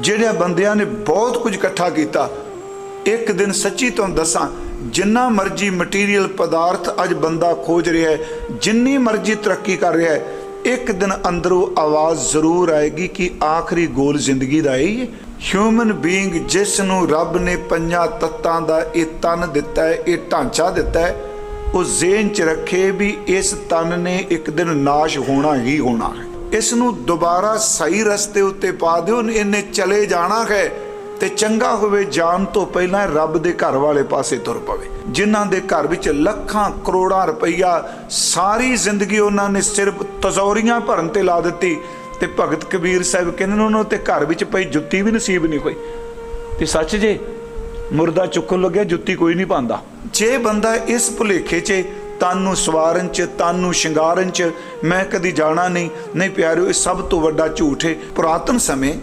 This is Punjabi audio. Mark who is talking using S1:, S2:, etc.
S1: ਜਿਹੜੇ ਬੰਦਿਆਂ ਨੇ ਬਹੁਤ ਕੁਝ ਇਕੱਠਾ ਕੀਤਾ, ਇੱਕ ਦਿਨ ਸੱਚੀ ਤੁਹਾਨੂੰ ਦੱਸਾਂ, ਜਿੰਨਾ ਮਰਜ਼ੀ ਮਟੀਰੀਅਲ ਪਦਾਰਥ ਅੱਜ ਬੰਦਾ ਖੋਜ ਰਿਹਾ ਹੈ, ਜਿੰਨੀ ਮਰਜ਼ੀ ਤਰੱਕੀ ਕਰ ਰਿਹਾ ਹੈ, ਇੱਕ ਦਿਨ ਅੰਦਰੋਂ ਆਵਾਜ਼ ਜ਼ਰੂਰ ਆਏਗੀ ਕਿ ਆਖਰੀ ਗੋਲ ਜ਼ਿੰਦਗੀ ਦਾ ਇਹ। ਹਿਊਮਨ ਬੀਇੰਗ ਜਿਸ ਨੂੰ ਰੱਬ ਨੇ ਪੰਜਾਂ ਤੱਤਾਂ ਦਾ ਇਹ ਤਨ ਦਿੱਤਾ ਹੈ, ਇਹ ਢਾਂਚਾ ਦਿੱਤਾ ਹੈ, ਉਹ ਜ਼ੇਨ ਚ ਰੱਖੇ ਵੀ ਇਸ ਤਨ ਨੇ ਇੱਕ ਦਿਨ ਨਾਸ਼ ਹੋਣਾ ਹੀ ਹੋਣਾ ਹੈ। ਇਸ ਨੂੰ ਦੁਬਾਰਾ ਸਹੀ ਰਸਤੇ ਉੱਤੇ ਪਾ ਦਿਓ, ਇਹਨੇ ਚਲੇ ਜਾਣਾ ਹੈ ਤੇ ਚੰਗਾ ਹੋਵੇ ਜਾਣ ਤੋਂ ਪਹਿਲਾਂ ਰੱਬ ਦੇ ਘਰ ਵਾਲੇ ਪਾਸੇ ਤੁਰ ਪਵੇ। ਜਿਨ੍ਹਾਂ ਦੇ ਘਰ ਵਿੱਚ ਲੱਖਾਂ ਕਰੋੜਾਂ ਰੁਪਈਆ ਸਾਰੀ ਜ਼ਿੰਦਗੀ ਉਹਨਾਂ ਨੇ ਸਿਰਫ ਤਜ਼ੌਰੀਆਂ ਭਰਨ ਤੇ ਲਾ ਦਿੱਤੀ ਤੇ ਭਗਤ ਕਬੀਰ ਸਾਹਿਬ ਕਹਿੰਦੇ ਨੇ ਉਹਨਾਂ ਤੇ ਘਰ ਵਿੱਚ ਪਈ ਜੁੱਤੀ ਵੀ ਨਸੀਬ ਨਹੀਂ ਹੋਈ ਤੇ ਸੱਚ ਜੇ, ਮੁਰਦਾ ਚੁੱਕਣ ਲੱਗਿਆ ਜੁੱਤੀ ਕੋਈ ਨਹੀਂ ਪਾਉਂਦਾ। ਜੇ ਬੰਦਾ ਇਸ ਭੁਲੇਖੇ 'ਚ ਤਨ ਨੂੰ ਸਵਾਰਨ 'ਚ, ਤਨ ਨੂੰ ਸ਼ਿੰਗਾਰਨ 'ਚ ਮੈਂ ਕਦੀ ਜਾਣਾ ਨਹੀਂ। ਨਹੀਂ ਪਿਆਰਿਓ, ਇਹ ਸਭ ਤੋਂ ਵੱਡਾ ਝੂਠ ਹੈ। ਪੁਰਾਤਨ ਸਮੇਂ